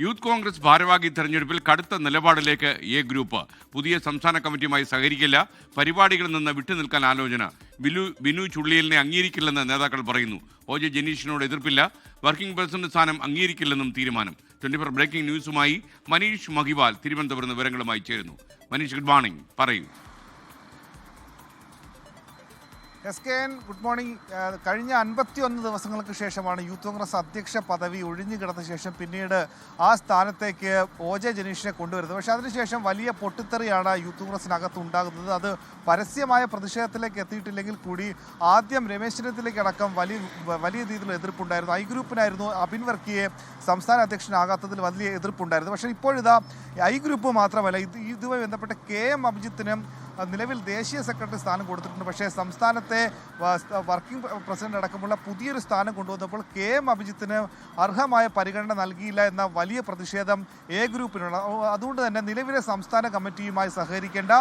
Youth Congress ഭാരവാഹി തെരഞ്ഞെടുപ്പിൽ കടുത്ത നിലപാടിലേക്ക് എ ഗ്രൂപ്പ് പുതിയ സംസ്ഥാന കമ്മിറ്റിയുമായി സഹകരിക്കില്ല. പരിപാടികളിൽ നിന്ന് വിട്ടുനിൽക്കാൻ ആലോചന. ബിലു ബിനു ചുള്ളിയലിനെ അംഗീകരിക്കില്ലെന്ന് നേതാക്കൾ പറയുന്നു. ഒ ജെ ജനീഷിനോട് എതിർപ്പില്ല. വർക്കിംഗ് പ്രസിഡന്റ് സ്ഥാനം അംഗീകരിക്കില്ലെന്നും തീരുമാനം. ട്വന്റി ഫോർ ബ്രേക്കിംഗ് ന്യൂസുമായി മനീഷ് മഹിവാൽ തിരുവനന്തപുരം വിവരങ്ങളുമായി ചേരുന്നു. Manish good morning. പറയൂ. S K N good morning കഴിഞ്ഞ അൻപത്തി ഒന്ന് ദിവസങ്ങൾക്ക് ശേഷമാണ് യൂത്ത് കോൺഗ്രസ് അധ്യക്ഷ പദവി ഒഴിഞ്ഞു കിടന്ന ശേഷം പിന്നീട് ആ സ്ഥാനത്തേക്ക് ഒ ജെ ജനീഷിനെ കൊണ്ടുവരുന്നത്. പക്ഷേ അതിനുശേഷം വലിയ പൊട്ടിത്തെറിയാണ് യൂത്ത് കോൺഗ്രസിനകത്ത് ഉണ്ടാകുന്നത്. അത് പരസ്യമായ പ്രതിഷേധത്തിലേക്ക് എത്തിയിട്ടില്ലെങ്കിൽ കൂടി ആദ്യം രമേശ് ചെന്നിത്തലയ്ക്കടക്കം വലിയ വലിയ രീതിയിലുള്ള എതിർപ്പുണ്ടായിരുന്നു. ഐ ഗ്രൂപ്പിനായിരുന്നു അബിൻ വർക്കിയെ സംസ്ഥാന അധ്യക്ഷനാകാത്തതിൽ വലിയ എതിർപ്പുണ്ടായിരുന്നു. പക്ഷേ ഇപ്പോഴിതാ ഐ ഗ്രൂപ്പ് മാത്രമല്ല ഇത് ഇതുമായി ബന്ധപ്പെട്ട് കെ എം അഭിജിത്തിനും നിലവിൽ ദേശീയ സെക്രട്ടറി സ്ഥാനം കൊടുത്തിട്ടുണ്ട്. പക്ഷേ സംസ്ഥാനത്തെ വർക്കിംഗ് പ്രസിഡന്റ് അടക്കമുള്ള പുതിയൊരു സ്ഥാനം കൊണ്ടുവന്നപ്പോൾ കെ എം അഭിജിത്തിന് അർഹമായ പരിഗണന നൽകിയില്ല എന്ന വലിയ പ്രതിഷേധം എ ഗ്രൂപ്പിനുള്ള അതുകൊണ്ട് തന്നെ നിലവിലെ സംസ്ഥാന കമ്മിറ്റിയുമായി സഹകരിക്കേണ്ട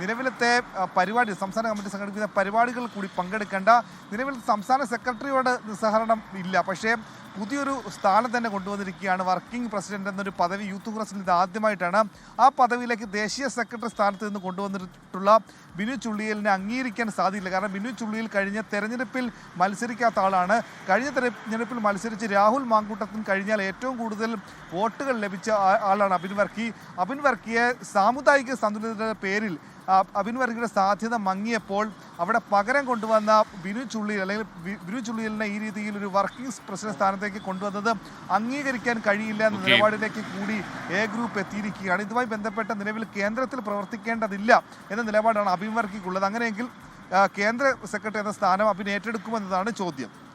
നിലവിലത്തെ പരിപാടി സംസ്ഥാന കമ്മിറ്റി സംഘടിപ്പിക്കുന്ന പരിപാടികൾ കൂടി പങ്കെടുക്കേണ്ട നിലവിൽ സംസ്ഥാന സെക്രട്ടറിയോട് നിസ്സഹരണം ഇല്ല. പക്ഷേ പുതിയൊരു സ്ഥാനം തന്നെ കൊണ്ടുവന്നിരിക്കുകയാണ്. വർക്കിംഗ് പ്രസിഡന്റ് എന്നൊരു പദവി യൂത്ത് കോൺഗ്രസിൽ ഇത് ആദ്യമായിട്ടാണ്. ആ പദവിയിലേക്ക് ദേശീയ സെക്രട്ടറി സ്ഥാനത്ത് നിന്ന് കൊണ്ടുവന്നിട്ടുള്ള ബിനു ചുള്ളിയലിനെ അംഗീകരിക്കാൻ സാധിക്കില്ല. കാരണം ബിനു ചുള്ളിയിൽ കഴിഞ്ഞ തെരഞ്ഞെടുപ്പിൽ മത്സരിക്കാത്ത ആളാണ്. കഴിഞ്ഞ തെരഞ്ഞെടുപ്പിൽ മത്സരിച്ച് രാഹുൽ മാങ്കൂട്ടത്തിന് കഴിഞ്ഞാൽ ഏറ്റവും കൂടുതൽ വോട്ടുകൾ ലഭിച്ച ആളാണ് അബിൻ വർക്കി. അബിൻ വർക്കിയെ സാമുദായിക സന്തുലിതയുടെ പേരിൽ അബിൻ വർഗീയുടെ സാധ്യത മങ്ങിയപ്പോൾ അവിടെ പകരം കൊണ്ടുവന്ന ബിനു ചുള്ളിയിൽ അല്ലെങ്കിൽ ബിനു ചുള്ളിയലിനെ ഈ രീതിയിൽ ഒരു വർക്കിംഗ് പ്രസിഡന്റ് സ്ഥാനത്തേക്ക് കൊണ്ടുവന്നത് അംഗീകരിക്കാൻ കഴിയില്ല എന്ന നിലപാടിലേക്ക് കൂടി എ ഗ്രൂപ്പ് എത്തിയിരിക്കുകയാണ്. ഇതുമായി ബന്ധപ്പെട്ട നിലവിൽ കേന്ദ്രത്തിൽ പ്രവർത്തിക്കേണ്ടതില്ല എന്ന നിലപാടാണ് അബിൻ വർഗിക്കുള്ളത്. അങ്ങനെയെങ്കിൽ കേന്ദ്ര സെക്രട്ടറി എന്ന സ്ഥാനം അബിൻ ഏറ്റെടുക്കുമെന്നതാണ് ചോദ്യം.